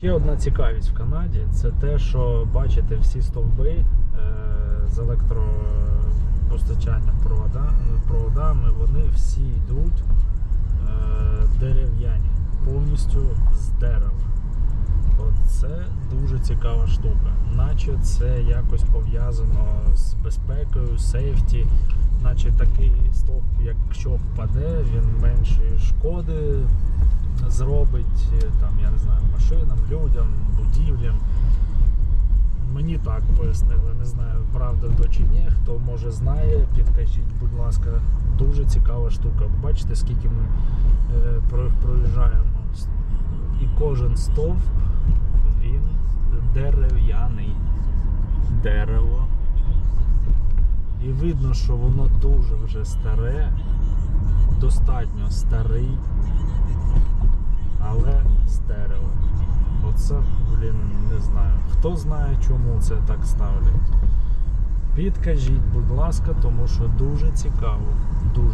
Ще одна цікавість в Канаді це те, що бачите всі стовби е, з електропостачанням проводами, вони всі йдуть е, дерев'яні, повністю з дерева. Це дуже цікава штука. Наче це якось пов'язано з безпекою, сейфті, наче такий стовп, якщо впаде, він меншої шкоди зробить е, там, я не знаю, машинам, людям, будівлям. Мені так пояснили, не знаю, правда то чи ні. Хто може знає, підкажіть, будь ласка, дуже цікава штука. Бачите, скільки ми е, проїжджаємо. І кожен стовп він дерев'яний. Дерево. І видно, що воно дуже вже старе, достатньо старий. Оце, блін, не знаю. Хто знає, чому це так ставлять. Підкажіть, будь ласка, тому що дуже цікаво. Дуже.